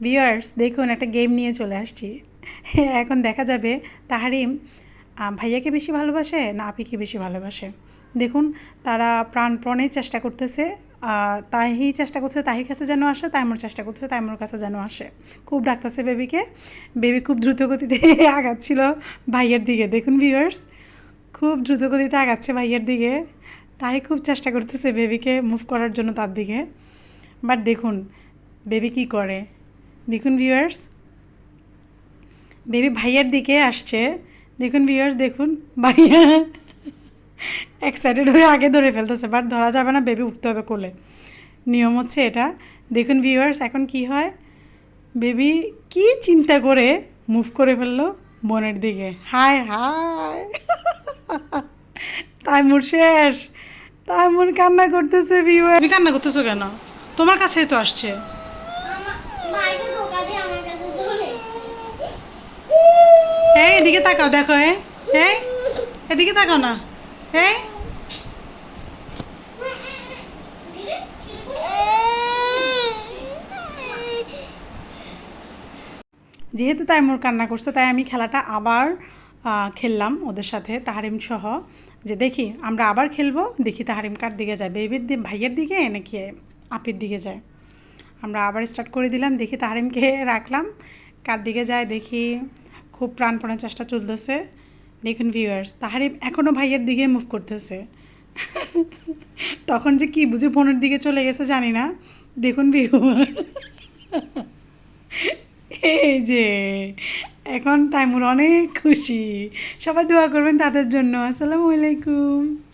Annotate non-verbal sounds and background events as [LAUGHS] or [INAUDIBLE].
Viewers দেখুন, একটা game নিয়ে চলে আসছি। এখন দেখা যাবে তাহারিম ভাইয়াকে বেশি ভালোবাসে না আপিকে বেশি ভালোবাসে? দেখুন, তারা প্রাণপণে চেষ্টা করতেছে তাহি চেষ্টা করতেছে তাহির কাছে যেন আসে তাইমুর চেষ্টা করতেছে তাইমুর কাছে যেন আসে। খুব ডাকতেছে বেবিকে। বেবি খুব দ্রুত গতিতে [LAUGHS] আগাচ্ছিল ভাইয়ের দিকে। দেখুন ভিউয়ার্স খুব দ্রুত গতিতে আগাচ্ছে ভাইয়ের দিকে। তাই খুব চেষ্টা করতেছে বেবিকে মুভ করার জন্য তার দিকে। বাট দেখুন, বেবি কি করে? দেখুন ভিউয়ার্স বেবি ভাইয়ের দিকে আসছে। দেখুন ভিউয়ার্স দেখুন ভাইয়া। এক্সাইটেড হয়ে আগে ধরে ফেলতেছে বাট ধরা যাবে না বেবি উঠতে হবে কোলে। নিয়ম হচ্ছে এটা। দেখুন ভিউয়ার্স এখন কি হয়? বেবি কি চিন্তা করে মুভ করে ফেলল বোনের দিকে? হায় হায় তাই মোর শেষ। তাই মোর কান্না করতেছে ভিউয়ার কান্না করতেছো কেন? তোমার কাছেই তো আসছে। এই, এদিকে তাকাও, দেখো এ এই, এদিকে তাকাও না, এই। যেহেতু তাই মোর কান্না করছে, তাই আমি খেলাটা আবার খেললাম ওদের সাথে, তাহারিম সহ। যে দেখি, আমরা আবার খেলব, দেখি তাহারিম কার দিকে যায়, বেবির দি ভাইয়ের দিকে নাকি আপির দিকে যায়? আমরা আবার স্টার্ট করে দিলাম, দেখি তাহারিমকে রাখলাম। কার দিকে যায় দেখি, খুব প্রাণপণে চেষ্টা চলতেছে। দেখুন ভিউয়ার্স তাহারিম এখনও ভাইয়ের দিকে মুভ করতেছে। [LAUGHS] তখন যে কি বুঝে বোনের দিকে চলে গেছে জানি না। দেখুন ভিউয়ার্স [LAUGHS] এই যে, এখন তাইমুর অনেক খুশি। সবাই দোয়া করবেন তাদের জন্য। আসসালামু আলাইকুম।